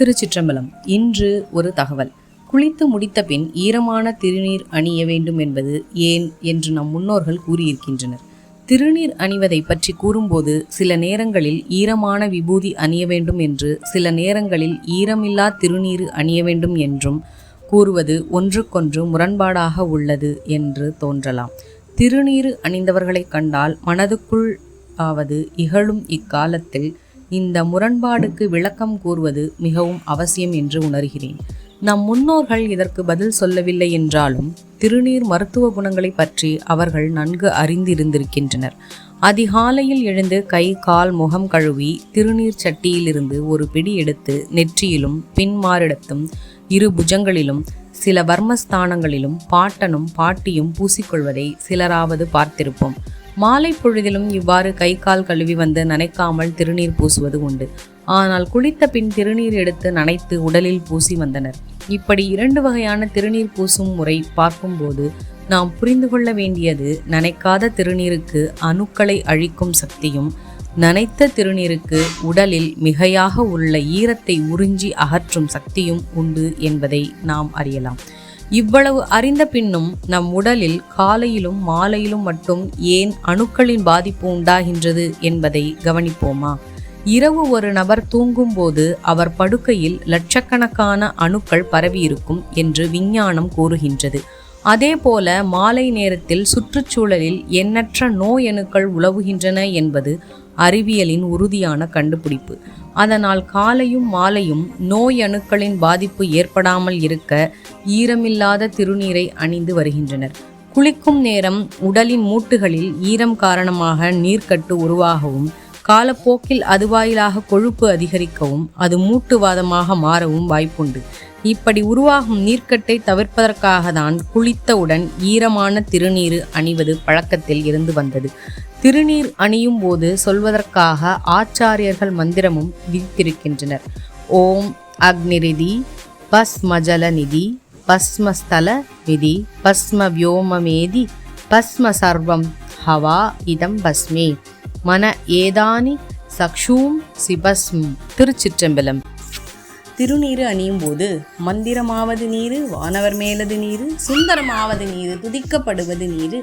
திருச்சிற்றம்பலம். இன்று ஒரு தகவல். குளித்து முடித்த பின் ஈரமான திருநீர் அணிய வேண்டும் என்பது ஏன் என்று நம் முன்னோர்கள் கூறியிருக்கின்றனர். திருநீர் அணிவதை பற்றி கூறும்போது சில நேரங்களில் ஈரமான விபூதி அணிய வேண்டும் என்று சில நேரங்களில் ஈரமில்லா திருநீர் அணிய வேண்டும் என்றும் கூறுவது ஒன்றுக்கொன்று முரண்பாடாக உள்ளது என்று தோன்றலாம். திருநீர் அணிந்தவர்களை கண்டால் மனதுக்குள் ஆவது இகழும் இக்காலத்தில் இந்த முரண்பாடுக்கு விளக்கம் கூறுவது மிகவும் அவசியம் என்று உணர்கிறேன். நம் முன்னோர்கள் இதற்கு பதில் சொல்லவில்லை என்றாலும் திருநீர் மருத்துவ குணங்களை பற்றி அவர்கள் நன்கு அறிந்திருந்திருக்கின்றனர். அதிகாலையில் எழுந்து கை கால் முகம் கழுவி திருநீர் சட்டியிலிருந்து ஒரு பிடி எடுத்து நெற்றியிலும் பின்மாரிடத்தும் இரு புஜங்களிலும் சில வர்மஸ்தானங்களிலும் பாட்டனும் பாட்டியும் பூசிக்கொள்வதை சிலராவது பார்த்திருப்போம். மாலை பொழுதிலும் இவ்வாறு கை கால் கழுவி வந்து நனைக்காமல் திருநீர் பூசுவது உண்டு. ஆனால் குளித்த பின் திருநீர் எடுத்து நனைத்து உடலில் பூசி வந்தனர். இப்படி இரண்டு வகையான திருநீர் பூசும் முறை பார்க்கும்போது நாம் புரிந்து கொள்ள வேண்டியது நனைக்காத திருநீருக்கு அணுக்களை அழிக்கும் சக்தியும் நனைத்த திருநீருக்கு உடலில் மிகையாக உள்ள ஈரத்தை உறிஞ்சி அகற்றும் சக்தியும் உண்டு என்பதை நாம் அறியலாம். இவ்வளவு அறிந்த பின்னும் நம் உடலில் காலையிலும் மாலையிலும் மட்டும் ஏன் அணுக்களின் பாதிப்பு உண்டாகின்றது என்பதை கவனிப்போமா? இரவு ஒரு நபர் தூங்கும்போது அவர் படுக்கையில் லட்சக்கணக்கான அணுக்கள் பரவியிருக்கும் என்று விஞ்ஞானம் கூறுகின்றது. அதேபோல மாலை நேரத்தில் சுற்றுச்சூழலில் எண்ணற்ற நோய் அணுக்கள் உலவுகின்றன என்பது அறிவியலின் உறுதியான கண்டுபிடிப்பு. அதனால் காலையும் மாலையும் நோய் அணுக்களின் பாதிப்பு ஏற்படாமல் இருக்க ஈரமில்லாத திருநீரை அணிந்து வருகின்றனர். குளிக்கும் நேரம் உடலின் மூட்டுகளில் ஈரம் காரணமாக நீர்க்கட்டு உருவாகவும் காலப்போக்கில் அது வாயிலாக கொழுப்பு அதிகரிக்கவும் அது மூட்டுவாதமாக மாறவும் வாய்ப்புண்டு. இப்படி உருவாகும் நீர்க்கட்டை தவிர்ப்பதற்காக தான் குளித்தவுடன் ஈரமான திருநீர் அணிவது பழக்கத்தில் இருந்து வந்தது. திருநீர் அணியும் போது சொல்வதற்காக ஆச்சாரியர்கள் மந்திரமும் விதித்திருக்கின்றனர். ஓம் அக்னிரிதி பஸ்மஜல நிதி பஸ்மஸ்தல விதி பஸ்ம வியோமமேதி பஸ்ம சர்வம் ஹவா இதம் பஸ்மே. மன ஏதானி சக்ஷூம் சிபஸ்ம் திருச்சிற்றம்பலம். திருநீரு அணியும் போது மந்திரமாவது நீரு வானவர் மேலது நீரு சுந்தரமாவது நீரு துதிக்கப்படுவது நீரு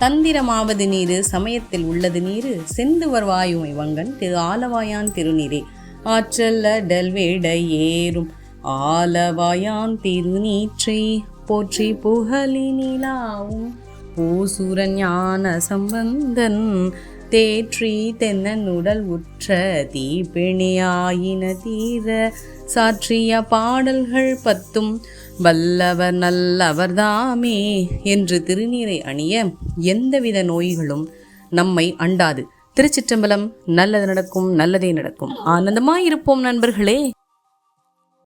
தந்திரமாவது நீரு சமயத்தில் உள்ளது நீரு செந்துவர் வாயுமை வங்கன் திரு ஆலவாயான் திருநீரே. ஆற்றல்ல டல்வேட ஏறும் ஆலவாயான் திருநீற்றை போற்றி புகழினிலாவும் பூசுரன் ஞான சம்பந்தன் தேற்றி தென்னன் உடல் உற்ற தீபிணியாயின தீர சாற்றிய பாடல்கள் பத்தும் வல்லவர் நல்லவர்தாமே என்று திருநீரை அணிய எந்தவித நோய்களும் நம்மை அண்டாது. திருச்சிற்றம்பலம் நல்லது நடக்கும் நல்லதே நடக்கும். ஆனந்தமாயிருப்போம் நண்பர்களே.